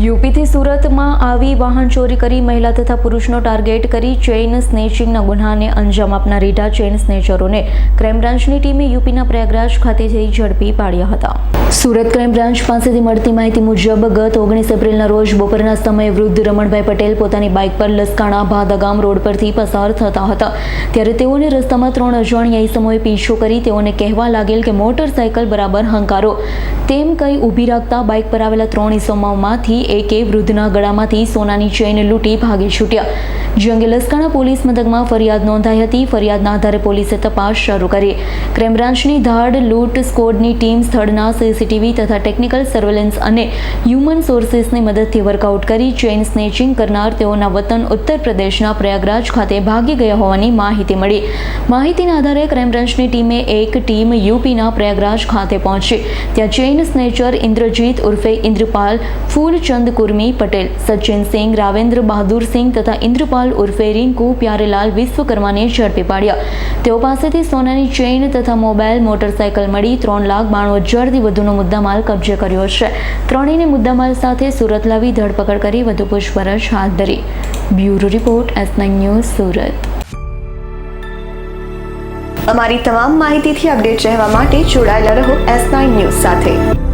યુપીથી સુરતમાં આવી વાહન ચોરી કરી મહિલા તથા પુરુષનો ટાર્ગેટ કરી ચેઇન સ્નેચિંગના ગુન્હાને અંજામ આપનાર રીઢા ચેઇન સ્નેચરોને ક્રાઇમ બ્રાન્ચની ટીમે યુપીના પ્રયાગરાજ ખાતેથી ઝડપી પાડ્યા હતા. સુરત ક્રાઇમ બ્રાન્ચ પાસેથી મળતી માહિતી મુજબ ગત ઓગણીસ એપ્રિલના રોજ બપોરના સમયે વૃદ્ધ રમણભાઈ પટેલ પોતાની બાઇક પર લસકાણા ભાદગામ રોડ પરથી પસાર થતા હતા. ત્યારે તેઓને રસ્તામાં ત્રણ અજાણ્યા સમયે પીછો કરી તેઓને કહેવા લાગેલ કે મોટરસાયકલ બરાબર હંકારો. તેમ કહી ઊભી રાખતા બાઇક પર આવેલા ત્રણ એકે વૃદ્ધના ગળામાંથી સોનાની ચેઇન લૂંટી ભાગી છૂટ્યા. જે અંગે લસકાણા પોલીસ મથકમાં ફરિયાદ નોંધાઈ હતી. ફરિયાદના આધારે પોલીસે તપાસ શરૂ કરી. ક્રાઇમ બ્રાન્ચની ધાડ લૂંટ સ્કોડની ટીમ સ્થળના સીસીટીવી તથા ટેકનિકલ સર્વેલન્સ અને હ્યુમન સોર્સિસની મદદથી વર્કઆઉટ કરી ચેઇન સ્નેચિંગ કરનાર તેઓના વતન ઉત્તર પ્રદેશના પ્રયાગરાજ ખાતે ભાગી ગયા હોવાની માહિતી મળી. માહિતીના આધારે ક્રાઇમ બ્રાન્ચની ટીમે એક ટીમ યુપીના પ્રયાગરાજ ખાતે પહોંચી. ત્યાં ચેઇન સ્નેચર ઇન્દ્રજીત ઉર્ફે ઇન્દ્રપાલ ફૂલચંદ કુર્મી પટેલ સચિન સિંહ રાવેન્દ્ર બહાદુર સિંહ તથા ઇન્દ્રપાલ ઉર્ફે રિંકુ પ્યારેલાલ વિશ્વકર્માને ઝડપી પાડ્યા તેઓ પાસેથી સોનાની ચેઇન તથા મોબાઈલ મોટરસાયકલ મળી ત્રણ લાખ બાણું હજારથી વધુનો મુદ્દામાલ કબજે કર્યો છે. ત્રણેયને મુદ્દામાલ સાથે સુરત લાવી ધરપકડ કરી વધુ પૂછપરછ હાથ ધરી. Bureau report, S news, Surat. અમારી તમામ માહિતીથી અપડેટ રહેવા માટે જોડાયેલા રહો એસ નાઇન ન્યૂઝ સાથે.